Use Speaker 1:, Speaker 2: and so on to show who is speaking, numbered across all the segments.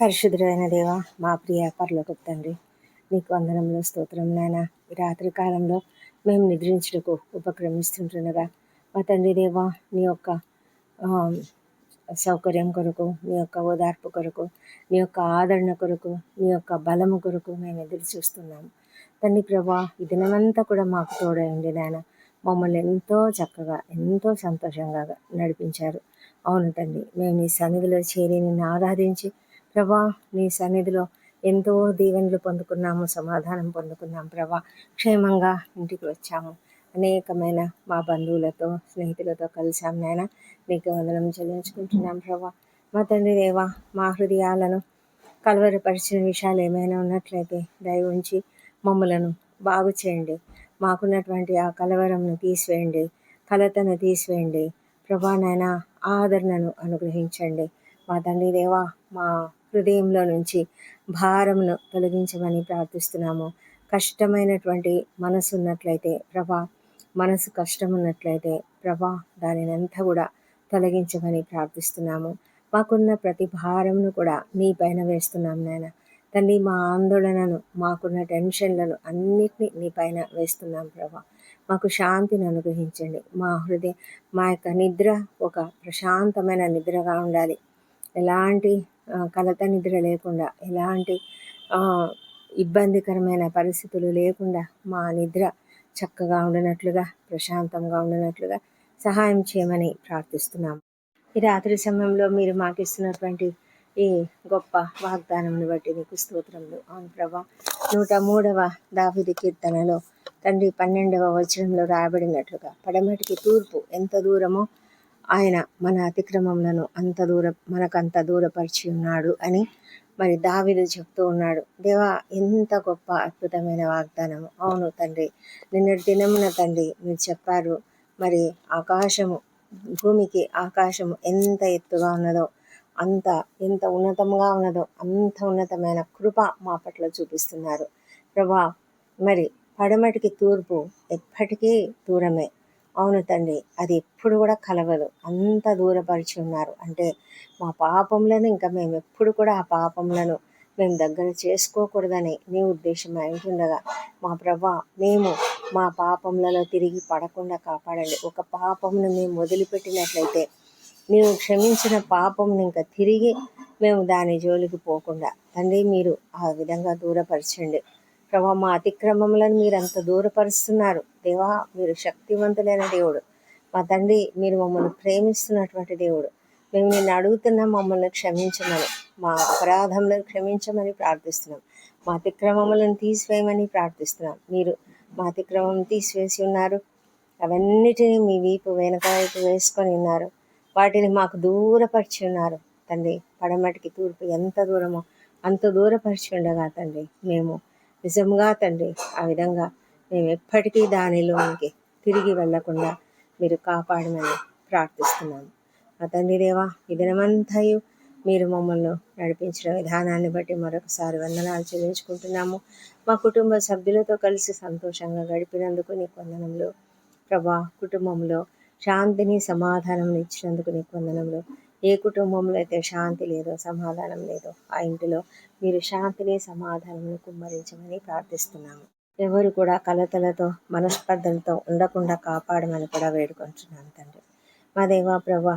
Speaker 1: పరిశుద్ధుడైన దేవ మా ప్రియ పర్లోకి తండ్రి నీకు వందనంలో స్తోత్రం నాయన. ఈ రాత్రి కాలంలో మేము నిద్రించుటకు ఉపక్రమిస్తుంటుండగా మా తండ్రి దేవ నీ యొక్క సౌకర్యం కొరకు నీ యొక్క ఓదార్పు కొరకు నీ యొక్క ఆదరణ కొరకు నీ యొక్క బలము కొరకు మేము ఎదురు చూస్తున్నాము. తండ్రి ప్రభా ఈ దినమంతా కూడా మాకు తోడయండి నాయన మమ్మల్ని ఎంతో చక్కగా ఎంతో సంతోషంగా నడిపించారు. అవును తండ్రి మేము నీ సన్నిధిలో చేరి నిన్ను ఆరాధించి ప్రభా నీ సన్నిధిలో ఎంతో దీవెనలు పొందుకున్నాము సమాధానం పొందుకున్నాం ప్రభా. క్షేమంగా ఇంటికి వచ్చాము. అనేకమైన మా బంధువులతో స్నేహితులతో కలిసాం నాయన. నీకు వందనం చెల్లించుకుంటున్నాం ప్రభా. మా తండ్రి దేవా మా హృదయాలను కలవరపరిచిన విషయాలు ఏమైనా ఉన్నట్లయితే దయ ఉంచి మమ్మలను బాగు చేయండి. మాకున్నటువంటి ఆ కలవరంను తీసివేయండి. కలతను తీసివేయండి. ప్రభా నాయన ఆదరణను అనుగ్రహించండి. మా తండ్రి దేవా మా హృదయంలో నుంచి భారమును తొలగించమని ప్రార్థిస్తున్నాము. కష్టమైనటువంటి మనసు ఉన్నట్లయితే ప్రభా మనసు కష్టం ఉన్నట్లయితే ప్రభా దానిని అంతా కూడా తొలగించమని ప్రార్థిస్తున్నాము. మాకున్న ప్రతి భారమును కూడా నీ పైన వేస్తున్నాం నాయన. తండ్రి మా ఆందోళనను మాకున్న టెన్షన్లను అన్నిటినీ నీ పైన వేస్తున్నాం ప్రభా. మాకు శాంతిని అనుగ్రహించండి. మా హృదయ మా యొక్క నిద్ర ఒక ప్రశాంతమైన నిద్రగా ఉండాలి. ఎలాంటి కలత నిద్ర లేకుండా ఎలాంటి ఇబ్బందికరమైన పరిస్థితులు లేకుండా మా నిద్ర చక్కగా ఉండనట్లుగా ప్రశాంతంగా ఉండనట్లుగా సహాయం చేయమని ప్రార్థిస్తున్నాం. ఈ రాత్రి సమయంలో మీరు మాకు ఇస్తున్నటువంటి ఈ గొప్ప వాగ్దానంను బట్టి నీకు స్తోత్రములు. అవును ప్రభా నూట మూడవ దావిది కీర్తనలో తండ్రి పన్నెండవ వచనంలో రాయబడినట్లుగా పడమటికి తూర్పు ఎంత దూరమో ఆయన మన అతిక్రమములను అంత దూర మనకంత దూరపరిచి ఉన్నాడు అని మరి దావిదు చెప్తూ ఉన్నాడు. దేవా ఎంత గొప్ప అద్భుతమైన వాగ్దానము. అవును తండ్రి నిన్నటి దినమున తండ్రి మీరు చెప్పారు మరి ఆకాశము భూమికి ఆకాశము ఎంత ఎత్తుగా ఉన్నదో అంత ఎంత ఉన్నతంగా ఉన్నదో అంత ఉన్నతమైన కృప మా పట్ల చూపిస్తున్నారు. ప్రభా మరి పడమటికి తూర్పు ఎప్పటికీ దూరమే. అవును తండ్రి. అది ఎప్పుడు కూడా కలవదు. అంత దూరపరిచి ఉన్నారు. అంటే మా పాపములను ఇంకా మేము ఎప్పుడు కూడా ఆ పాపములను మేము దగ్గర చేసుకోకూడదని నీ ఉద్దేశం ఉంటుండగా మా ప్రభా మేము మా పాపములలో తిరిగి పడకుండా కాపాడండి. ఒక పాపమును మేము వదిలిపెట్టినట్లయితే నీవు క్షమించిన పాపమును ఇంకా తిరిగి మేము దాని జోలికి పోకుండా తండ్రి మీరు ఆ విధంగా దూరపరచండి. ప్రభా మా అతిక్రమములను మీరు అంత దూరపరుస్తున్నారు. దేవా మీరు శక్తివంతులైన దేవుడు. మా తండ్రి మీరు మమ్మల్ని ప్రేమిస్తున్నటువంటి దేవుడు. మేము నిన్ను అడుగుతున్నా మమ్మల్ని క్షమించమని మా అపరాధములను క్షమించమని ప్రార్థిస్తున్నాం. మా అతిక్రమములను తీసివేయమని ప్రార్థిస్తున్నాం. మీరు మా అతిక్రమం తీసివేసి ఉన్నారు. అవన్నిటినీ మీ వీపు వెనక వైపు వేసుకొని ఉన్నారు. వాటిని మాకు దూరపరిచి ఉన్నారు. తండ్రి పడమటికి తూర్పు ఎంత దూరమో అంత దూరపరిచి ఉండగా తండ్రి మేము నిజంగా తండ్రి ఆ విధంగా మేము ఎప్పటికీ దానిలోనికి తిరిగి వెళ్ళకుండా మీరు కాపాడమని ప్రార్థిస్తున్నాము. మా తండ్రి దేవా ఈ దినమంతయు మీరు మమ్మల్ని నడిపించిన విధానాన్ని బట్టి మరొకసారి వందనాలు చెల్లించుకుంటున్నాము. మా కుటుంబ సభ్యులతో కలిసి సంతోషంగా గడిపినందుకు నీకు వందనంలో ప్రభా కుటుంబంలో శాంతిని సమాధానం ఇచ్చినందుకు నీకు వందనంలో ఏ కుటుంబంలో అయితే శాంతి లేదో సమాధానం లేదో ఆ ఇంటిలో మీరు శాంతిని సమాధానం కుమ్మరించమని ప్రార్థిస్తున్నాము. ఎవరు కూడా కలతలతో మనస్పర్ధలతో ఉండకుండా కాపాడమని కూడా వేడుకుంటున్నాను తండ్రి. మా దేవా ప్రభా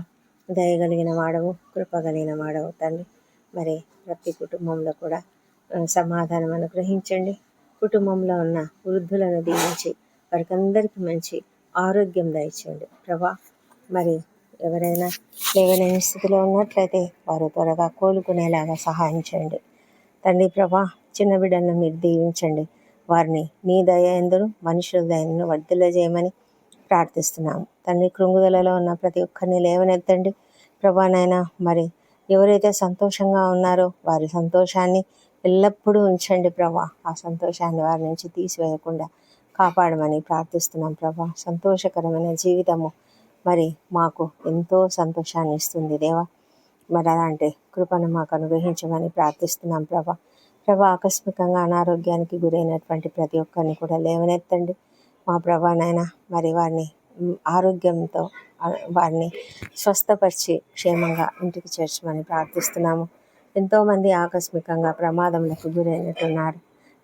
Speaker 1: దయగలిగిన వాడవు కృపగలిగిన వాడవు తండ్రి. మరి ప్రతి కుటుంబంలో కూడా సమాధానం అనుగ్రహించండి. కుటుంబంలో ఉన్న వృద్ధులను దీవించి వారికందరికీ మంచి ఆరోగ్యం దయచేయండి. ప్రభా మరి ఎవరైనా లేవలేని స్థితిలో ఉన్నట్లయితే వారు త్వరగా కోలుకునేలాగా సహాయం చేయండి తండ్రి ప్రభా చిన్న బిడ్డలను మీరు దీవించండి. వారిని నీ దయ ఎందును మనుషుల దయను వర్ధిల్లజేయమని ప్రార్థిస్తున్నాము. తండ్రి కృంగుదలలో ఉన్న ప్రతి ఒక్కరిని లేవనెత్తండి. ప్రభానైనా మరి ఎవరైతే సంతోషంగా ఉన్నారో వారి సంతోషాన్ని ఎల్లప్పుడూ ఉంచండి ప్రభా. ఆ సంతోషాన్ని వారి నుంచి తీసివేయకుండా కాపాడమని ప్రార్థిస్తున్నాం ప్రభా. సంతోషకరమైన జీవితము మరి మాకు ఎంతో సంతోషాన్ని ఇస్తుంది దేవా. మరి అలాంటి కృపను మాకు అనుగ్రహించమని ప్రార్థిస్తున్నాం ప్రభా. ప్రభా ఆకస్మికంగా అనారోగ్యానికి గురైనటువంటి ప్రతి ఒక్కరిని కూడా లేవనెత్తండి. మా ప్రభానైనా మరి వారిని ఆరోగ్యంతో వారిని స్వస్థపరిచి క్షేమంగా ఇంటికి చేర్చమని ప్రార్థిస్తున్నాము. ఎంతోమంది ఆకస్మికంగా ప్రమాదములకు గురైనట్టున్నారు.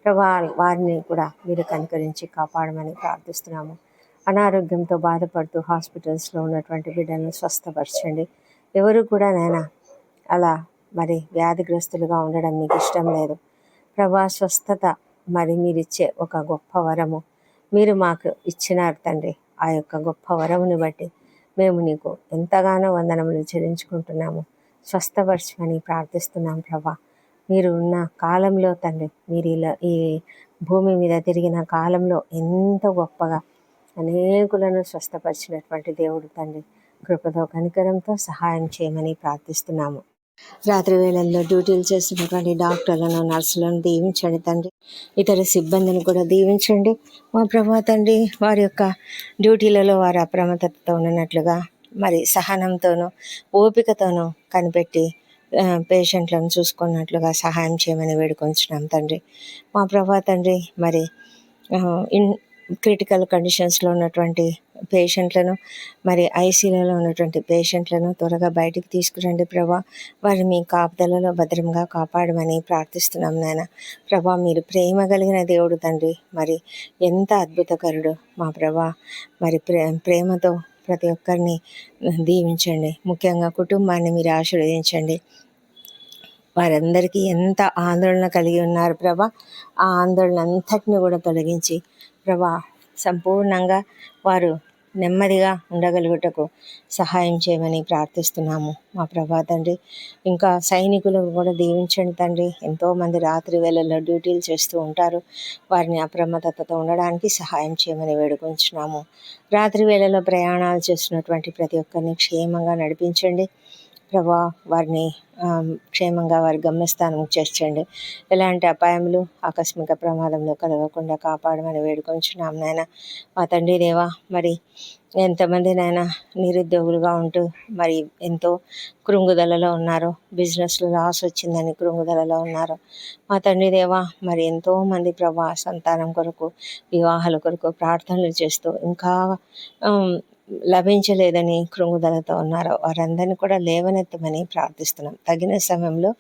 Speaker 1: ప్రభా వారిని కూడా మీరు కనుకరించి కాపాడమని ప్రార్థిస్తున్నాము. అనారోగ్యంతో బాధపడుతూ హాస్పిటల్స్లో ఉన్నటువంటి బిడ్డలను స్వస్థపరచండి. ఎవరు కూడా నైనా అలా మరి వ్యాధిగ్రస్తులుగా ఉండడం మీకు ఇష్టం లేదు. ప్రభా స్వస్థత మరి మీరిచ్చే ఒక గొప్ప వరము. మీరు మాకు ఇచ్చినారు తండ్రి ఆ యొక్క గొప్ప వరముని బట్టి మేము నీకు ఎంతగానో వందనములు చెల్లించుకుంటున్నాము. స్వస్థపరచమని ప్రార్థిస్తున్నాం ప్రభా. మీరు ఉన్న కాలంలో తండ్రి మీరు ఇలా ఈ భూమి మీద తిరిగిన కాలంలో ఎంత గొప్పగా అనేకులను స్వస్థపరిచినటువంటి దేవుడు తండ్రి. కృపతో కనికరంతో సహాయం చేయమని ప్రార్థిస్తున్నాము. రాత్రి వేళల్లో డ్యూటీలు చేస్తున్నటువంటి డాక్టర్లను నర్సులను దీవించండి తండ్రి. ఇతర సిబ్బందిని కూడా దీవించండి. మా ప్రభా తండ్రి వారి యొక్క డ్యూటీలలో వారు అప్రమత్తతో ఉన్నట్లుగా మరి సహనంతోనూ ఓపికతోనూ కనిపెట్టి పేషెంట్లను చూసుకున్నట్లుగా సహాయం చేయమని వేడుకొంచున్నాం తండ్రి. మా ప్రభా తండ్రి మరి ఇన్ క్రిటికల్ కండిషన్స్లో ఉన్నటువంటి పేషెంట్లను మరి ఐసీయూలో ఉన్నటువంటి పేషెంట్లను త్వరగా బయటికి తీసుకురండి ప్రభా. వారిని మీ కాపుదలలో భద్రంగా కాపాడమని ప్రార్థిస్తున్నాం నాయన. ప్రభా మీరు ప్రేమ కలిగిన దేవుడు తండ్రి. మరి ఎంత అద్భుతకరుడు మా ప్రభా. మరి ప్రే ప్రేమతో ప్రతి ఒక్కరిని దీవించండి. ముఖ్యంగా కుటుంబాన్ని మీరు ఆశీర్వదించండి. వారందరికీ ఎంత ఆందోళన కలిగి ఉన్నారు ప్రభా. ఆ ఆందోళన అంతటిని కూడా తొలగించి ప్రభా సంపూర్ణంగా వారు నెమ్మదిగా ఉండగలుగుటకు సహాయం చేయమని ప్రార్థిస్తున్నాము. మా ప్రభా తండ్రి ఇంకా సైనికులు కూడా దీవించండి తండ్రి. ఎంతోమంది రాత్రి వేళల్లో డ్యూటీలు చేస్తూ ఉంటారు. వారిని అప్రమత్తతో ఉండడానికి సహాయం చేయమని వేడుకుంటున్నాము రాత్రి వేళలో ప్రయాణాలు చేస్తున్నటువంటి ప్రతి ఒక్కరిని క్షేమంగా నడిపించండి. ప్రభా వారిని క్షేమంగా వారి గమ్యస్థానం చేర్చండి. ఎలాంటి అపాయములు ఆకస్మిక ప్రమాదంలో కలగకుండా కాపాడమని వేడుకొంచున్నాం నాయన. మా తండ్రి దేవా మరి ఎంతమంది నాయన నిరుద్యోగులుగా ఉంటూ మరి ఎంతో కృంగుదలలో ఉన్నారు బిజినెస్లో లాస్ వచ్చిందని కృంగుదలలో ఉన్నారు. మా తండ్రి దేవా మరి ఎంతోమంది ప్రభా సంతానం కొరకు వివాహాల కొరకు ప్రార్థనలు చేస్తూ ఇంకా లభించలేదని కృంగుదలతో ఉన్నారు. వారందరినీ కూడా లేవనెత్తమని ప్రార్థిస్తున్నాం. తగిన సమయంలో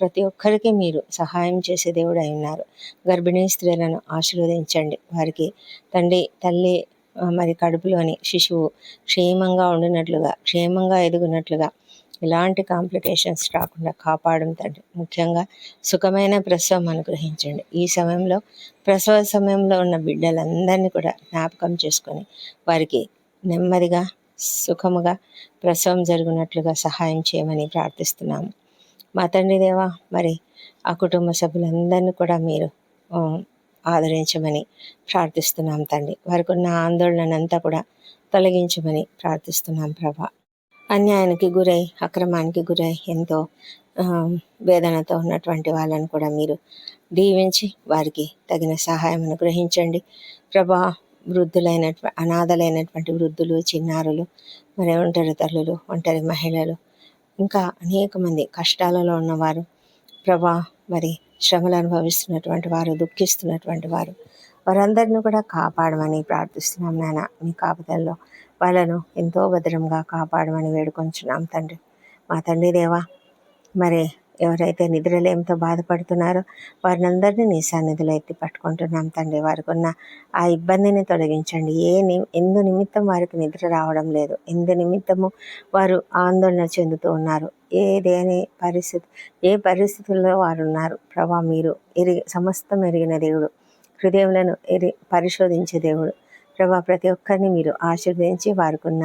Speaker 1: ప్రతి ఒక్కరికి మీరు సహాయం చేసే దేవుడు అయి ఉన్నారు. గర్భిణీ స్త్రీలను ఆశీర్వదించండి. వారికి తండ్రి తల్లి మరి కడుపులోని శిశువు క్షేమంగా ఉండినట్లుగా క్షేమంగా ఎదుగునట్లుగా ఎలాంటి కాంప్లికేషన్స్ రాకుండా కాపాడడం తండ్రి. ముఖ్యంగా సుఖమైన ప్రసవం అనుగ్రహించండి. ఈ సమయంలో ప్రసవ సమయంలో ఉన్న బిడ్డలందరినీ కూడా జ్ఞాపకం చేసుకొని వారికి నెమ్మదిగా సుఖముగా ప్రసవం జరుగునట్లుగా సహాయం చేయమని ప్రార్థిస్తున్నాము. మా తండ్రి దేవా మరి ఆ కుటుంబ సభ్యులందరినీ కూడా మీరు ఆదరించమని ప్రార్థిస్తున్నాం తండ్రి. వారికి ఉన్న ఆందోళనంతా కూడా తొలగించమని ప్రార్థిస్తున్నాం ప్రభా. అన్యాయానికి గురై అక్రమానికి గురై ఎంతో వేదనతో ఉన్నటువంటి వాళ్ళని కూడా మీరు దీవించి వారికి తగిన సహాయం అనుగ్రహించండి. ప్రభా వృద్ధులైనటువంటి అనాథలైనటువంటి వృద్ధులు చిన్నారులు మరి ఒంటరి తల్లులు ఒంటరి మహిళలు ఇంకా అనేక మంది కష్టాలలో ఉన్నవారు ప్రభా మరి శ్రమలు అనుభవిస్తున్నటువంటి వారు దుఃఖిస్తున్నటువంటి వారు వారందరిని కూడా కాపాడమని ప్రార్థిస్తున్నాం నాన్న మీ కాపుదల్లో వాళ్ళను ఎంతో భద్రంగా కాపాడమని వేడుకొంచున్నాం తండ్రి. మా తండ్రి దేవా మరి ఎవరైతే నిద్రలేమితో బాధపడుతున్నారో వారిని అందరినీ నీ సన్నిధిలో ఎత్తి పట్టుకుంటున్నాం తండ్రి. వారికి ఉన్న ఆ ఇబ్బందిని తొలగించండి. ఏ ని ఎందు నిమిత్తం వారికి నిద్ర రావడం లేదు. ఎందు నిమిత్తము వారు ఆందోళన చెందుతూ ఉన్నారు. ఏ దేని పరిస్థితి ఏ పరిస్థితుల్లో వారు ఉన్నారు? ప్రభా మీరు ఎరిగి సమస్తం ఎరిగిన దేవుడు. హృదయములను ఎరి పరిశోధించే దేవుడు. ప్రభా ప్రతి ఒక్కరిని మీరు ఆశీర్వదించి వారికి ఉన్న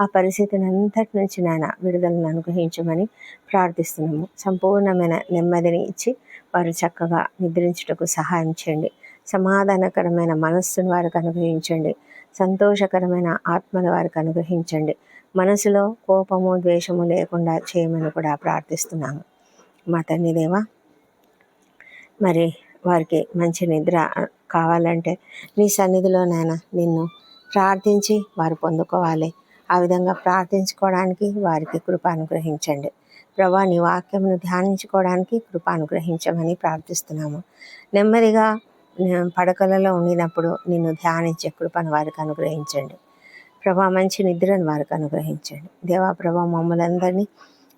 Speaker 1: ఆ పరిస్థితిని అంతటి నుంచి నాయన విడుదలను అనుగ్రహించమని ప్రార్థిస్తున్నాము. సంపూర్ణమైన నెమ్మదిని ఇచ్చి వారు చక్కగా నిద్రించుటకు సహాయం చేయండి. సమాధానకరమైన మనస్సును వారికి అనుగ్రహించండి. సంతోషకరమైన ఆత్మను వారికి అనుగ్రహించండి. మనసులో కోపము ద్వేషము లేకుండా చేయమని కూడా ప్రార్థిస్తున్నాము. మా తండ్రి దేవా మరి వారికి మంచి నిద్ర కావాలంటే నీ సన్నిధిలోనైనా నిన్ను ప్రార్థించి వారు పొందుకోవాలి. ఆ విధంగా ప్రార్థించుకోవడానికి వారికి కృప అనుగ్రహించండి. ప్రభా నీ వాక్యమును ధ్యానించుకోవడానికి కృప అనుగ్రహించమని ప్రార్థిస్తున్నాము. నెమ్మదిగా పడకలలో ఉండినప్పుడు నిన్ను ధ్యానించే కృపను వారికి అనుగ్రహించండి. ప్రభా మంచి నిద్రను వారికి అనుగ్రహించండి. దేవా ప్రభా మమ్మల్ని అందరినీ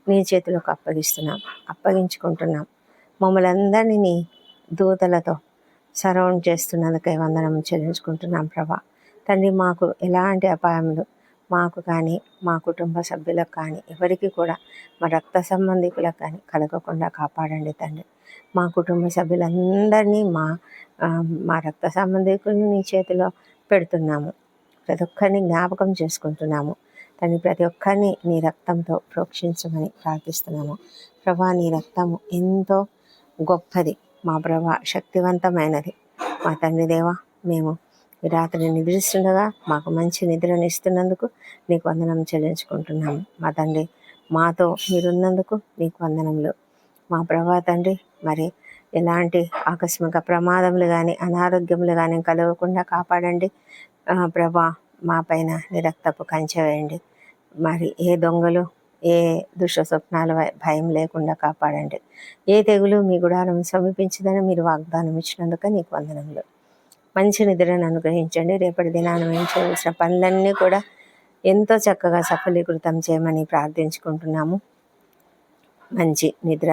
Speaker 1: నీ చేతులకు అప్పగిస్తున్నాం అప్పగించుకుంటున్నాం. మమ్మల్ని అందరినీ నీ దూతలతో సరౌండ్ చేస్తున్నందుకై వందనం చెల్లించుకుంటున్నాం ప్రభా. తండ్రి మాకు ఎలాంటి అపాయములు మాకు కానీ మా కుటుంబ సభ్యులకు కానీ ఎవరికి కూడా మా రక్త సంబంధికులకు కానీ కలగకుండా కాపాడండి తండ్రి. మా కుటుంబ సభ్యులందరినీ మా మా రక్త సంబంధికులను నీ చేతిలో పెడుతున్నాము. ప్రతి ఒక్కరిని జ్ఞాపకం చేసుకుంటున్నాము. తండ్రి ప్రతి ఒక్కరిని నీ రక్తంతో ప్రోక్షించమని ప్రార్థిస్తున్నాము. ప్రభా నీ రక్తము ఎంతో గొప్పది. మా ప్రభా శక్తివంతమైనది. మా తండ్రి దేవా మేము రాత్రి నిద్రిస్తుండగా మాకు మంచి నిద్రను ఇస్తున్నందుకు నీకు వందనం చెల్లించుకుంటున్నాము. మా తండ్రి మాతో మీరున్నందుకు నీకు వందనములు. మా ప్రభా తండ్రి మరి ఎలాంటి ఆకస్మిక ప్రమాదములు కానీ అనారోగ్యములు కానీ కలగకుండా కాపాడండి. ప్రభా మా పైన నిరక్తపు కంచె వేయండి. మరి ఏ దొంగలు ఏ దుష్ట స్వప్నాల భయ- భయం లేకుండా కాపాడండి. ఏ తెగులు మీ గుడారం సమీపించదని మీరు వాగ్దానం ఇచ్చినందుకు నీకు వందనములు. మంచి నిద్రను అనుగ్రహించండి. రేపటి దినాన మేము చేయవలసిన పనులన్నీ కూడా ఎంతో చక్కగా సఫలీకృతం చేయమని ప్రార్థించుకుంటున్నాము. మంచి నిద్ర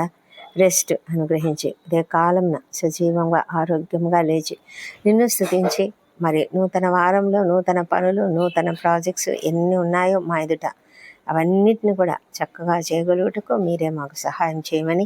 Speaker 1: రెస్ట్ అనుగ్రహించి అదే కాలంన సజీవంగా ఆరోగ్యంగా లేచి నిన్ను స్థుతించి మరి నూతన వారంలో నూతన పనులు నూతన ప్రాజెక్ట్స్ ఎన్ని ఉన్నాయో మా ఎదుట అవన్నిటిని కూడా చక్కగా చేయగలుగుటకు మీరే మాకు సహాయం చేయమని